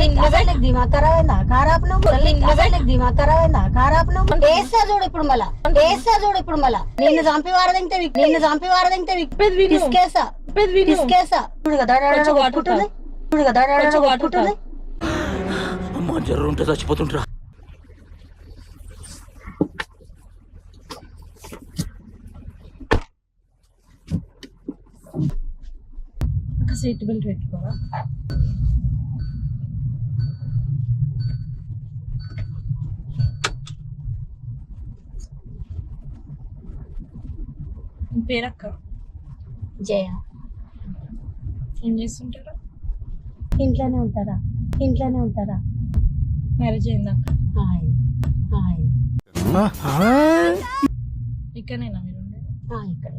దిమాగ్ ఖరాబ్ అయిందా కారాపు నువ్వు అసలు నీకు దిమాగ్ ఖరాబ్ అయిందా కారాపు నువ్వు వేస్తా చూడు ఇప్పుడు మళ్ళా. వేస్తా చూడు ఇప్పుడు మళ్ళా. నిన్ను చంపి వారదింటే నిన్ను చంపి వారదింటే చెప్పేది విను. ఇసుకేసా చెప్పేది విను. ఇసుకేసా చూడు కదా కొంచెం వాటర్ కొట్టుకుంటుంది. చూడు కదా కొంచెం వాటర్ కొట్టుకుంటుంది. అమ్మా జ్వరం ఉంటే చచ్చిపోతుంటరా ఒక సీట్ బెల్ట్ పెట్టుకోవా పేరక్క జయ. ఏం చేస్తుంటారు? ఇంట్లోనే ఉంటారా? ఇంట్లోనే ఉంటారా? మ్యారేజ్ అయిందాక హాయ్. హాయ్. ఇక్కడనేనా మీరు ఉండేది? ఇక్కడ.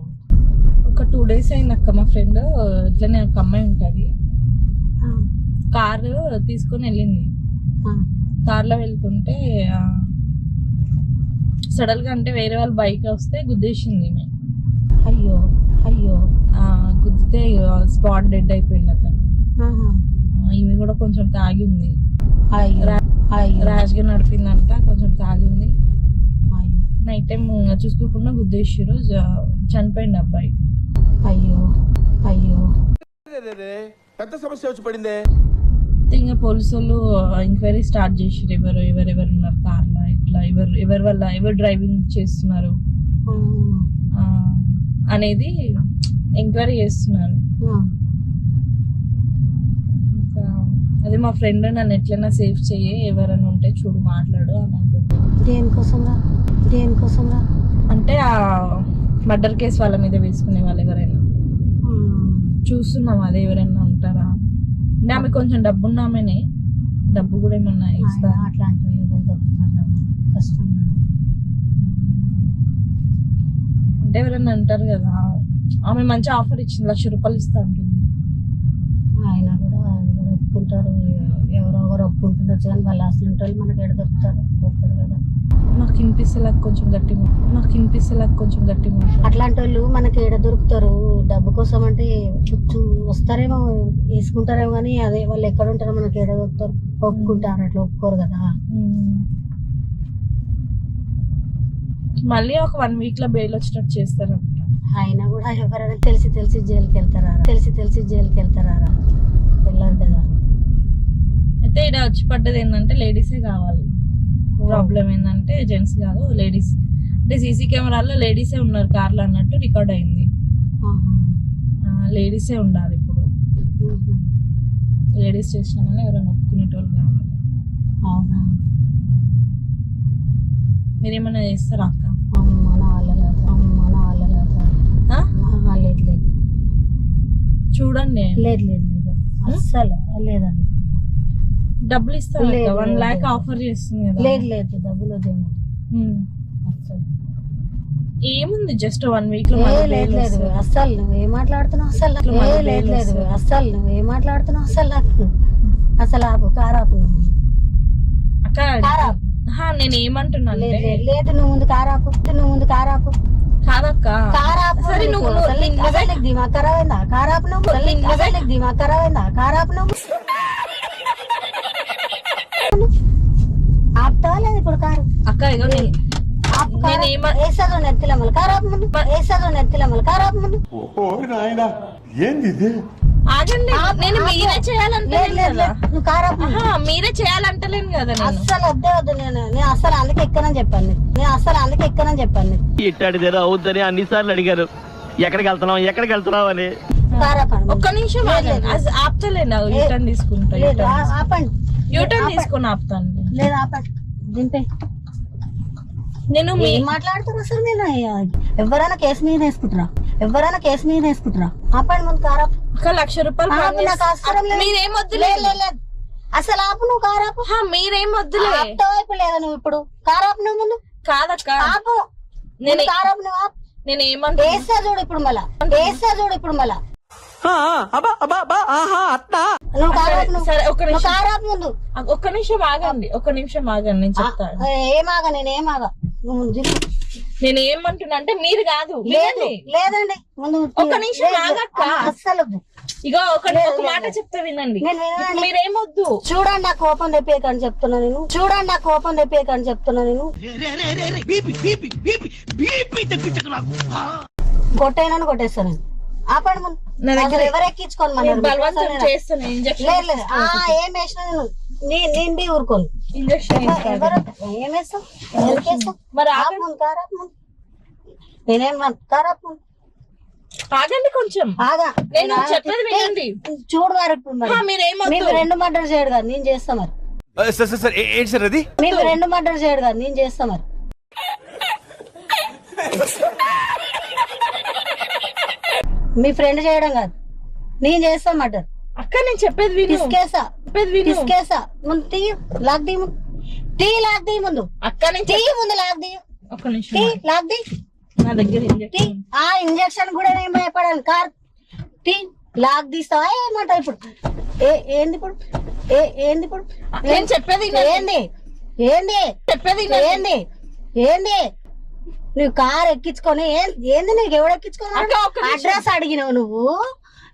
ఒక టూ డేస్ అయిందక్క మా ఫ్రెండ్. ఇట్లనే ఒక అమ్మాయి ఉంటుంది. ఆ, కారు తీసుకొని వెళ్ళింది. ఆ, కార్లో వెళ్తుంటే సడన్గా అంటే వేరే వాళ్ళ బైక్ వస్తే గుద్దేసింది ఈమె. అయ్యో అయ్యో. గుద్దితే స్పాట్ డెడ్ అయిపోయింది అతను. ఈమె కూడా కొంచెం తాగి ఉంది. అయ్యో అయ్యో. ర్యాష్గా నడిపిందంట కొంచెం తాగి ఉంది. అయ్యో. నైట్ టైం చూసుకోకుండా గుద్దేసిరు జ- చనిపోయింది అబ్బాయి. అయ్యో అయ్యో. పెద్ద సమస్య వచ్చి పడిందే? ఇంకా పోలీసు వాళ్ళు ఎంక్వైరీ స్టార్ట్ చేసిరు ఎవరు ఎవరెవరు ఉన్నారు కార్లో ఇట్లా ఎవరు ఎవరి వల్ల ఎవరు డ్రైవింగ్ చేస్తున్నారు? అనేది ఎంక్వైరీ చేస్తున్నారు ఆ, ఇంకా అదే మా ఫ్రెండ్ నన్ను ఎట్లైనా సేఫ్ చెయ్యి ఎవరైనా ఉంటే చూడు మాట్లాడు అని అంటుంది. దేనికోసంగా దేనికోసంగా అంటే ఆ మర్డర్ కేసు వాళ్ళ మీద వేసుకునే వాళ్ళు ఎవరైనా. చూస్తున్నాం అదే ఎవరైనా ఉంటారా? అంటే ఆమె కొంచెం డబ్బు ఉన్నామేనే డబ్బు కూడా ఏమన్నా ఇస్తా ఆయన అట్లాంటి ఎవరు దొరుకుతారు కష్టం అంటే ఎవరైనా అంటారు కదా ఆమె మంచి ఆఫర్ ఇచ్చింది లక్ష రూపాయలు ఇస్తా అంటుంది. ఆయన కూడా ఎవరు ఒప్పుకుంటారు ఎవరో ఒకరు ఒప్పుకుంటుండొచ్చు కానీ వాళ్ళు అసలు ఉంటారు మనకి ఎక్కడ దొరుకుతారు? ఒప్పుకోరు కదా. నాకు వినిపిస్తలేక కొంచెం గట్టి నాకు వినిపిస్తలేక కొంచెం గట్టి. అట్లాంటి వాళ్ళు మనకి ఏడ దొరుకుతారు? డబ్బు కోసం అంటే చుట్టూ వస్తారేమో వేసుకుంటారేమో కానీ అదే వాళ్ళు ఎక్కడ ఉంటారో మనకి ఏడ దొరుకుతారు? ఒప్పుకుంటారు అట్లా ఒప్పుకోరు కదా. మళ్ళీ ఒక వన్ వీక్లో బెయిల్ వచ్చేటట్టు చేస్తారంట అయినా కూడా ఎవరైనా తెలిసి తెలిసి జైలుకి వెళ్తారా? తెలిసి తెలిసి జైలుకి వెళ్తారా? వెళ్ళారు కదా. అయితే ఇక్కడ వచ్చి పడ్డది ఏంటంటే లేడీసే కావాలి. ప్రాబ్లం ఏంటంటే జెంట్స్ కాదు లేడీస్ అంటే సీసీ కెమెరాల్లో లేడీసే ఉన్నారు కార్లో అన్నట్టు రికార్డ్ అయింది. లేడీసే ఉండాలి ఇప్పుడు. లేడీస్ చేసినా ఎవరైనా ఒప్పుకునేటోళ్ళు కావాలి. అవునా? మీరేమన్నా చేస్తారా అక్క? లేదు లేదు చూడండి. లేదు లేదు లేదు అస్సలు లేదండి. డబ్బులు ఇస్తాను లేదు, వన్ లేదు. ఆఫర్ చేస్తుంది కదా. లేదు లేదు డబ్బులు ఏముంది జస్ట్ వన్ వీక్లో లేదు లేదు. అస్సలు నువ్వు ఏం మాట్లాడుతున్నావు అస్సలు? మళ్ళీ లేదు లేదు. అస్సలు నువ్వు ఏం మాట్లాడుతున్నావు అస్సలు? అసలు ఆపు కారాపు. అక్క నేను ఏమంటున్నా లేదు అంటే లేదు, లేదు నువ్వు ముందు కారాపు నువ్వు ముందు కారాపు కాదక్క. కారాపు సరే నువ్వు అసలు దిమాగ్ ఖరాబ్ అయిందా కారాపు నువ్వు. అసలు దిమాగ్ ఖరాబ్ అయిందా కారాపు నువ్వు. ఆపుతావా లేదు ఇప్పుడు కారు? అక్క ఇగో నేను వేసాదు నెత్తిలమ్మలు కారాపు ముందు. వేసాదు నెత్తిలమ్మలు కారాపు ముందు. ఏంది ఇది? ఆగండి. నేను మీరే చేయాలంటలేను కదా. మీరే చేయాలంటలేను కదా నేను. అస్సలు వద్దే వద్దు నేను నేను అస్సలు అందుకే ఎక్కనని చెప్పాను నీకు. నేను అస్సలు అందుకే ఎక్కనని చెప్పాను. ఇట్టాడిదేదో అవుద్దని అన్నిసార్లు అడిగారు. ఎక్కడికి వెళ్తున్నాం ఎక్కడికి వెళ్తున్నాం అని. ఒక్క నిమిషం ఆపుతలేను యూటర్న్ తీసుకుంటా ఆపండి. యూటర్న్ తీసుకుని ఆపుతాను లేదు ఆపండి. దింపే. నేను మీ ఏం మాట్లాడుతున్నారు అసలు నేను ఎవరైనా కేసు మీద వేసుకుంటారా? ఎవరైనా కేసు మీద వేసుకుంటారా? ఆపండి ముందు కారాపు ఒక లక్ష రూపాయలు నాకు అవసరం లేదు. మీరేం వద్దులే. లేదు, లేదు, లేదు. అసలు ఆపు నువ్వు కారాపు ఆహా, మీరేం వద్దులే. ఆపుతావా ఇప్పుడు లేదా నువ్వు ఇప్పుడు? కారాపు నువ్వు ముందు. కాదక్క. ఆపు. నేను కారాపు నువ్వు ఆపు. నేను ఏమంటున్నా? వేస్తా చూడు ఇప్పుడు మళ్ళా. వేస్తా చూడు ఇప్పుడు మళ్ళా. నువ్వు కారాపు నువ్వు. సరే ఒక్క నువ్వు నిమిషం. కారాపు ముందు. ఒక్క నిమిషం ఆగండి ఒక్క నిమిషం ఆగండి నేను చెప్తాను. ఏమాగా నేను ఏమాగా నువ్వు ముందు. నేను ఏమంటున్నా అంటే మీరు కాదు లేదు. లేదండి ఒక్క నిమిషం. ఆగక్క. అస్సలు. ఇగో ఒక ఒక మాట చెప్తా వినండి. మీరేమొద్దు చూడండి నా కోపం తెప్పేయకని చెప్తున్నా నేను చూడండి నా కోపం తెప్పేయకని చెప్తున్నా నేను కొట్టేనని కొట్టేస్తాను. ఆపండి. నా దగ్గర- ఎవరు ఎక్కించుకోను మన నేను బలవంతం చేస్తాను లేదు ఇంజక్షన్ లేదు ఆ, ఏం వేసినా నేను నీ- నేను బి ఊరుకోను ఇంజక్షన్ ఆగండి. కొంచెం. ఆగా. నేను. చెప్పేది వినండి. చూడు మరి రెండు మర్డర్ చేయడు కదా నేను చేస్తా మరి. Sir sir sir. ఏంటి సార్ అది? మేము రెండు మర్డర్ చేయడు కదా నేను చేస్తా మరి. మీ ఫ్రెండ్ చేయడం కాదు. నేను చేస్తా మర్డర్ అక్క నేను చెప్పేది విను. పిసికేసా చెప్పేది విను. పిసికేసా ముందు తీ లాక్ దీ ముందు. తీ లాక్ దీ ముందు. అక్క నేను తీ ముందు లాక్ దీ ఒక్క నిమిషం తీ. లాక్ దీ నా దగ్గర ఇంజక్షన్ ఆ ఇంజక్షన్ కూడా నేను భయపడాను కార్. తీ లాక్ తీస్తావా ఏమంటావు ఇప్పుడు? ఏ ఏంది ఇప్పుడు? ఏ ఏంది ఇప్పుడు? నేను చెప్పేది. ఏంది? ఏంది? చెప్పేది. ఏంది? ఏంది? నువ్వు కార్ ఎక్కించుకొని ఏంది నీకు? ఎవడు నిమిషం. అడ్రస్ అడిగినావు నువ్వు.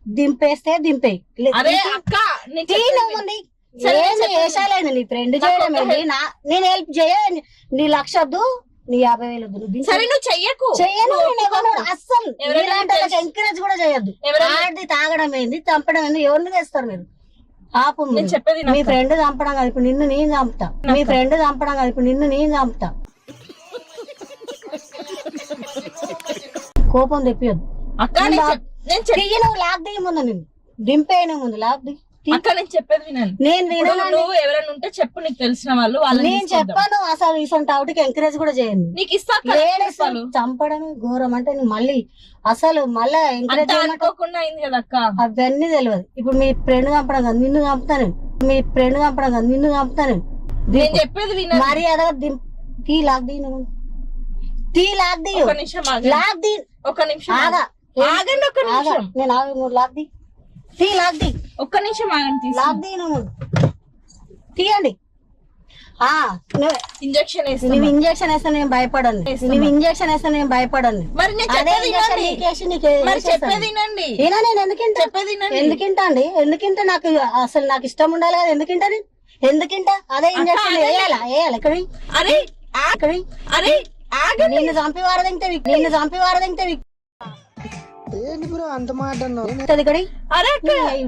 దింపేస్తే దింపేయి లే- అరే దింపి- అక్క నేను తీ చెప్పేది నువ్వు విను. ఉంది. సరే, ఏంది చెప్పండి. వేసాలేదు నీ ఫ్రెండ్ చేయడం నా నేను హెల్ప్ చేయ నీ లక్ష వద్దు నీ యాభై వేలు వద్దు. నువ్వు. సరే నువ్వు చెయ్యకు. చెయ్యను. అస్సలు. ఎంకరేజ్ కూడా చేయొద్దు. ఆడిది తాగడం ఏంది? చంపడం ఏంది? ఎవరిని చేస్తారు మీరు? ఆపు చెప్పేది మీ. ఫ్రెండ్ చంపడం కాదు. ఇప్పుడు నిన్ను నేను చంపుతా. మీ ఫ్రెండ్ చంపడం కాదు. ఇప్పుడు నిన్ను నేను చంపుతా. కోపం తెప్పియొద్దు. నేను చెప్- నేను చెప్- దిగి నువ్వు లాక్ దిగి ముందు నిన్ను దింపేయను ముందు లాక్ దిగి తీ. అక్క నేను చెప్పేది వినండి. నేను వినను నువ్వు ఎవరైనా ఉంటే చెప్పు నీకు తెలిసిన వాళ్ళు వాళ్ళని నేను తీసుకొద్దాం. చెప్పాను అసలు ఇసొంటి అవుట్కి ఎంకరేజ్ కూడా చేయండి నీకు ఇస్తా అక్క లేడీస్ రూపాయలు. చంపడమే ఘోరం అంటే మళ్ళీ అసలు మళ్ళా ఎంకరేజ్ అంతా అనుకోకుండా అయింది కదా అక్క. అవన్నీ తెలియదు. ఇప్పుడు మీ ఫ్రెండ్ చంపడం కాదు నిన్ను చంపుతా నేను. మీ ఫ్రెండ్ చంపడం కాదు నిన్ను చంపుతా నేను. నేను చెప్పేది వినండి. మర్యాదగా దిం- తీ లాక్ ది నువ్వు. తీ లాక్ ది ఒక నిమిషం లాక్ ది ఒక నిమిషం ఆగా. ఆగండి ఒక్క నిమిషం. నేను ఆగు నువ్వు లాక్ ది తీ లాక్ ది ఒక్క నిమిషం ఆగండి తీసి లాక్ ది నువ్వు. తీయండి. ఆ నువ్వు ఇంజక్షన్ నువ్వు వేస్తున్నా ఇంజక్షన్ వేస్తే నేను భయపడను. నువ్వు ఇంజక్షన్ వేస్తే నేను భయపడను. మరి నేను అదే చెప్పేది ఇంజక్షన్ వినండి. నీకేసి నీకు మరి వేసేస్తాను. చెప్పేది వినండి. ఈయన నేను ఎందుకింటా? ఎందుకింటా అండి? ఎందుకింటా నాకు అసలు నాకు ఇష్టం ఉండాలి కదా ఎందుకింటా ఎందుకింటా? అదే ఇంజక్షన్. వేయాలా? వేయాలి? ఇక్కడ అరే అరే నిన్ను చంపి వారదింటే నిన్ను చంపి వారదింటే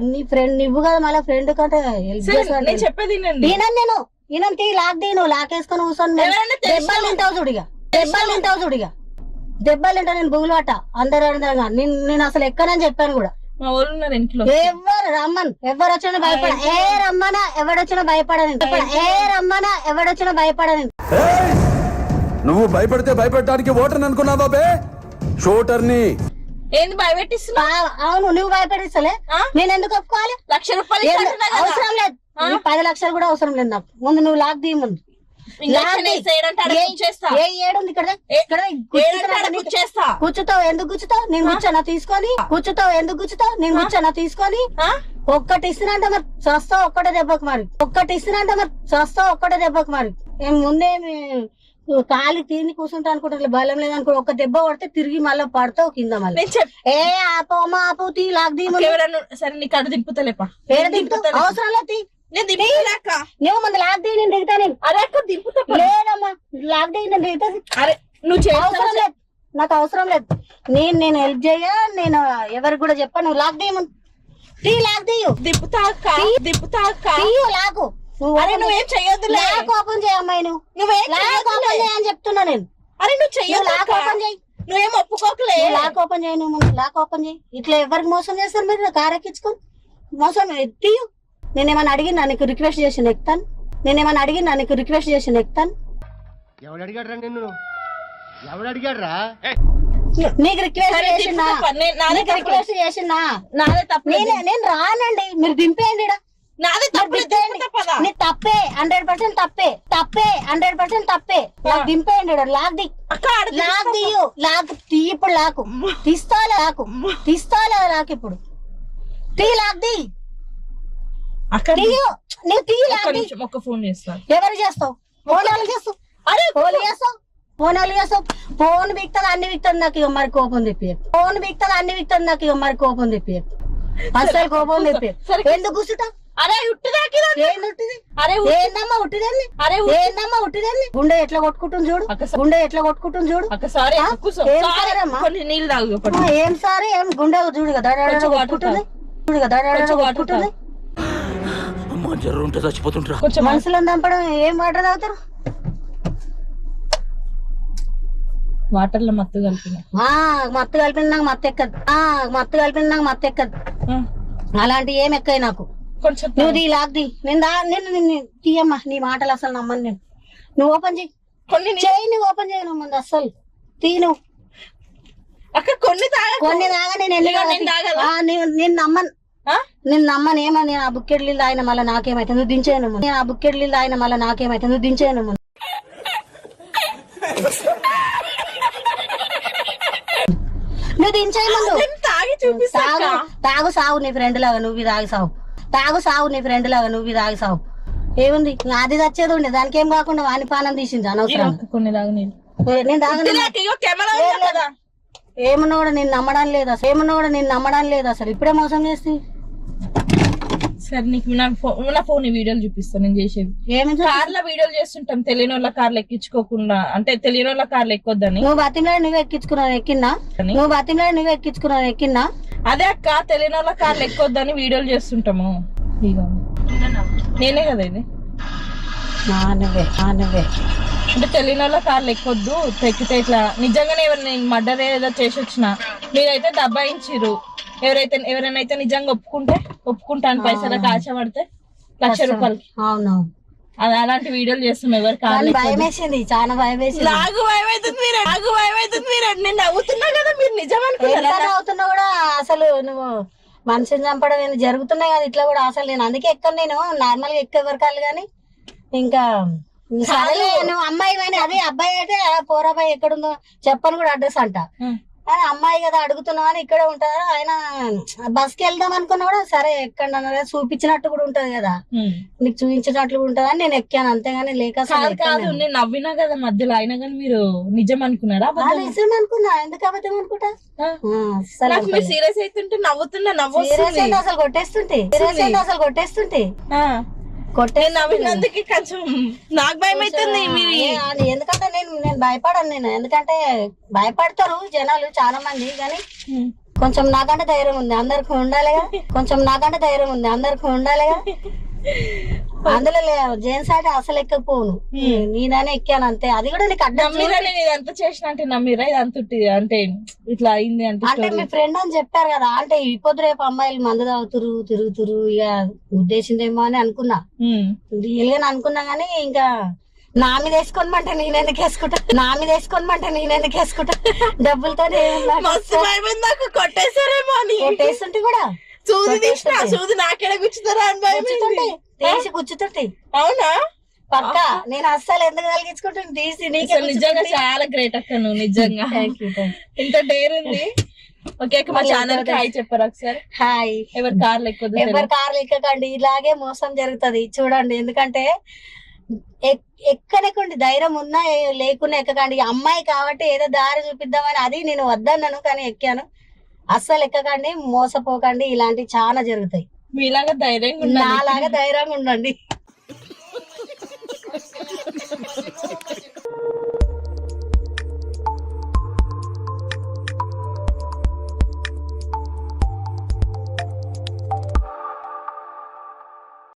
నీ ఫ్రెండ్ నువ్వు కదా మళ్ళీ ఫ్రెండ్ కంటే నేను చెప్పేది నేను. ఈయన తీ లాక్ నువ్వు లాక్ వేసుకొని కూర్చొని దెబ్బలు తింటావు చూడిగా దెబ్బలు తింటావు చూడిగా దెబ్బలు తింటా నేను బుగులు పట్ట అందరు అందరంగా. నేను నేను అసలు ఎక్కనని చెప్పాను కూడా. ఎవరు రమ్మను. ఎవరు వచ్చినా భయపడ. ఏ రమ్మనా ఎవడొచ్చినా భయపడని ఏ రమ్మనా ఎవడొచ్చినా భయపడని నువ్వు భయపడితే భయపెట్టడానికి ఓటర్ అనుకున్నావా బే? షూటర్ని. ఏంది భయపెట్టిస్తున్నా అవును నువ్వు భయపడిస్తలే ఆ? నేను ఎందుకు ఒప్పుకోవాలి? లక్ష రూపాయలు. అవసరం లేదు. పది లక్షలు కూడా అవసరం లేదు నాకు. ముందు నువ్వు లాక్ దిగి ముందు. కూర్చుతావు ఎందుకు కూర్చుతావు? నేను కూర్చోనా తీసుకొని? కూర్చుతావు ఎందుకు కూర్చుతావు? నేను కూర్చోనా తీసుకొని? ఒక్కటి ఇస్తున్నంటే మరి చస్తావు ఒక్కటే దెబ్బకు మరి. ఒక్కటి ఇస్తున్నంటే మరి చస్తావు ఒక్కటే దెబ్బకు మరి. ఏం ముందేమి కాలి తిని కూర్చుంటా అనుకుంటా బలం లేదనుకో ఒక దెబ్బ కొడితే తిరిగి మళ్ళీ పడతావు కింద మళ్ళీ. ఏ ఆపు తీ సరే నీకు అడు దింపుతలేపా ఏడ? దింపుతలే. అవసరం లేదు. నేను నువ్వు నేను దిగుతా నేను. అరే అక్క దింపుతా. లేదమ్మా. నేను దిగుతా అరే నువ్వు అవసరం లేదు. నాకు అవసరం లేదు. నేను నేను హెల్ప్ చేయ? నేను ఎవరికి కూడా చెప్పా? నువ్వు లాక్ తీయము తీ లాక్ తీయు దింపుతా అక్క దింపుతా అక్క. నువ్వు అరే నువ్వేం చెయ్యొద్దులే. లాక్ ఓపెన్ చేయమ్మాయి నువ్వు. నువ్వేం ఓపెన్ చెయ్యొద్దులే. చేయని చెప్తున్నా నేను. అరే నువ్వు చెయ్యొద్దు లాక్ అక్క. ఓపెన్ చేయి. నువ్వేం ఒప్పుకోకలే. లాక్ ఓపెన్ చేయి నువ్వు లాక్ ఓపెన్ చేయి. ఇట్లా ఎవరికి మోసం చేస్తారు మీరు? కార్ ఎక్కించుకొని మోసం తీయు నేనేమన్నా అడిగినా నీకు రిక్వెస్ట్ చేసి ఎక్కుతాను నేనేమన్నా అడిగినా నీకు రిక్వెస్ట్ చేసి ఎక్కుతాను ఎవడు అడిగాడ్రా నిన్ను? ఎవడు అడిగాడ్రా? నీకు రిక్వెస్ట్ చేసినా. నీకు. రిక్వెస్ట్ చేసినా. నాదే తప్పు. నేనే రానండి. మీరు దింపేయండి. నాదే నీ తప్పే హండ్రెడ్ పర్సెంట్ తప్పే తప్పే హండ్రెడ్ పర్సెంట్ తప్పే. నాకు దింపేయండి. Lock the. లాక్ దియు లాక్ తీ ఇప్పుడు లాకు. తీస్తాలే లాకు. తీస్తాలే లాక్ ఇప్పుడు. తీ లాక్ ది. నువ్వు తీ లాక్ ఒక్క ఫోన్ చేస్తా. ఎవరు చేస్తావు? ఫోన్ చేస్తావు? అరే ఫోన్ చేస్తావు? ఫోన్ వాళ్ళు చేస్తావు? ఫోన్ బిక్తుంది అన్ని బిక్తుంది నాకు ఇక మరి కోపం తెప్పి ఫోన్ బిక్తుంది అన్ని బిక్తుంది నాకు ఇక మరి కోపం తెప్పి అస్సలు కోపం తెప్పి. ఎందుకు కూర్చుంటా అరే ఉట్టుదాకి ఏంది ఉట్టిది? అరే ఏందమ్మా ఉట్టిదేంది? అరే ఏందమ్మా గుండె ఎట్లా కొట్టుకుంటుంది చూడు. గుండె ఎట్లా కొట్టుకుంటుంది చూడు. ఏం సారీ? కొన్ని నీళ్ళు తాగు ఏం సారీ? ఏం గుండె చూడు కదా కొట్టుకుంటుంది. చూడు కదా కొంచెం వాటర్ కొట్టుకుంటుంది. అమ్మా జ్వరం ఉంటే చచ్చిపోతుంటరా కొంచెం మనుషులను చంపడం ఏం వాటర్ తాగుతారు? వాటర్లో మత్తు కలిపిన. ఆ మత్తు కలిపిన నాకు మత్తు ఎక్కదు. ఆ మత్తు కలిపిన నాకు మత్తు ఎక్కదు. అలాంటి ఏం ఎక్కాయి నాకు. కొంచెం నువ్వు దీ లాగ్ది నేను దా నేను నిన్ను తీయమ్మా నీ మాటలు అసలు నమ్మను నేను. నువ్వు ఓపెన్ చేయి. కొన్ని చేయి నువ్వు ఓపెన్ చేయను ముందు అస్సలు తీ నువ్వు. అక్క కొన్ని తాగ కొన్ని దాగా నేను ఇదిగో నేను నమ్మను. నేను నమ్మను ఏమో నేను ఆ నీళ్ళు ఆయన మళ్ళీ నాకేమైతే. నువ్వు దించేయను. నేను ఆ నీళ్ళు ఆయన మళ్ళీ నాకేమైతే. నువ్వు దించేయను ముందు. నువ్వు దించేయి ముందు తాగి చూపిస్తా తాగు తాగు సాగు నీ ఫ్రెండ్ లాగా నువ్వు తాగి సాగు తాగు సాగు నీ ఫ్రెండ్ లాగా నువ్వు తాగి సాగు ఏముంది? అది తెచ్చేది ఉండే. దానికి ఏం కాకుండా వాని పానం తీసింది అనవసరం. కొన్ని తాగు నేను. తాగను. ఏమన్నా కూడా నేను నమ్మడం లేదు అసలు. ఏమన్నా కూడా నేను నమ్మడం లేదు అసలు. ఇప్పుడే మోసం చేస్తే. సరే నీకు నా ఫోన్ నా ఫోన్ వీడియోలు చూపిస్తాను నేను చేసేది ఏమి కార్ల వీడియోలు చేస్తుంటాం తెలియని వాళ్ళ కార్లు ఎక్కించుకోకుండా అంటే తెలియని వాళ్ళ కార్లు ఎక్కొద్దని. నువ్వు బతిమలాడి నువ్వు ఎక్కించుకున్నావు ఎక్కిన్నా అని. నువ్వు బతిమలాడి నువ్వు ఎక్కించుకున్నావు ఎక్కిన్నా అదే అక్క తెలియని వాళ్ళ కార్లు ఎక్కొద్దని వీడియోలు చేస్తుంటాము. ఇగో. నేనే కదా ఇది. నువ్వే నువ్వే. అంటే తెలియని వాళ్ళ కార్లు ఎక్కొద్దు ఎక్కితే ఇట్లా నిజంగానే ఎవరిని మర్డర్ ఏదో చేసి వచ్చిన మీరైతే దబ్బాయించిర్రు ఎవరైతే ఎవరైనా అయితే నిజంగా ఒప్పుకుంటే ఒప్పుకుంటాను పైసలకు ఆశపడితే లక్ష రూపాయలు. అవును అది అలాంటి వీడియోలు చేస్తాం ఎవరి కానీ భయం వేసింది చాలా భయం వేసింది నాకు భయం అవుతుంది మీరు నాకు భయం అవుతుంది మీరు. నేను నవ్వుతున్నా కదా మీరు నిజం అవుతున్నా కూడా అసలు నువ్వు మనిషిని చంపడం ఏంది? జరుగుతున్నాయి కదా ఇట్లా కూడా అసలు నేను అందుకే ఎక్కను నేను. నార్మల్గా ఎక్కే వరకాలు కానీ ఇంకా నువ్వు అమ్మాయి కానీ అదే అబ్బాయి అయితే పోరాబాయి ఎక్కడుందో చెప్పని కూడా అడ్రస్ అంట. కానీ అమ్మాయి కదా అడుగుతున్నావు అని ఇక్కడే ఉంటారు? ఆయన బస్కి వెళ్దాం అనుకున్నా కూడా సరే ఎక్కండి చూపించినట్టు కూడా ఉంటది కదా. నీకు చూపించినట్లు కూడా ఉంటది అని నేను ఎక్కాను. అంతేగాని లేక కాదు నేను. నవ్వినా కదా మధ్యలో. అయినా కానీ మీరు నిజం అనుకున్నారా? నిజం అనుకున్నా. ఎందుకు అబద్ధం అనుకుంటా? మీరు సీరియస్ అవుతుంటే నవ్వుతున్నా నవ్వు సీరియస్. ఏంది అసలు కొట్టేస్తుంటే. సీరియస్ ఏంది అసలు కొట్టేస్తుంటే. ఆ. కొట్టే నేను నవ్వినందుకు కొంచెం నాకు భయం అవుతుంది మీరు ఎందుకంటే నేను నేను భయపడను నేను. ఎందుకంటే భయపడతారు జనాలు చాలా మంది కానీ. కొంచెం నాకంటే ధైర్యం ఉంది. అందరికి ఉండాలిగా. కొంచెం నాకంటే ధైర్యం ఉంది. అందరికి ఉండాలిగా. అందులో జెంట్స్ అంటే అసలు ఎక్కకపోను నేననే ఎక్కాను అంతే. అది కూడా నీకు అడ్డం ఇదంతా చేసిన అంటే నమ్మిరా? ఇదంతా ఉట్టిది అంటే ఇట్లా అయింది అంటే అంటే మీ ఫ్రెండ్ అని చెప్పారు కదా అంటే ఇప్పుడు రేపు అమ్మాయిలు మందు తాగుతురు తిరుగుతురు ఇక ఉద్దేశిందేమో అని అనుకున్నా. గా అనుకున్నా గానీ ఇంకా నా మీద వేసుకోనమంటే నేనెందుకు వేసుకుంటా? నా మీద వేసుకోనమంటే నేనెందుకు వేసుకుంటా? డబ్బులతో నాకు కొట్టేశారేమో కొట్టేస్తుంటే కూడా? సూది తీసిన సూది నాకెడ గుచ్చుతారా అని భయం. తీసి గుచ్చుతుంటే. అవునా? పక్క. నేను అస్సలు ఎందుకు కలిగించుకుంటాను తీసి నీకే నిజంగా చాలా గ్రేట్ అక్క నువ్వు నిజంగా. ఇంత డేర్ ఉంది. ఓకే మా ఛానల్కి హాయ్ చెప్పారు ఒకసారి? హాయ్ ఎవరి కార్లు ఎక్కువ ఎవరి కార్లు ఎక్కకండి ఇలాగే మోసం జరుగుతది. చూడండి ఎందుకంటే ఎక్- ఎక్కనెక్కండి ధైర్యం ఉన్నా లేకున్నా ఎక్కకండి. అమ్మాయి కాబట్టి ఏదో దారి చూపిద్దామని అది నేను వద్దన్నాను కానీ ఎక్కాను. అస్సలు ఎక్కకండి మోసపోకండి ఇలాంటివి చాలా జరుగుతాయి. మీలాగా ధైర్యంగా ఉండాలి నాలాగా ధైర్యంగా ఉండండి.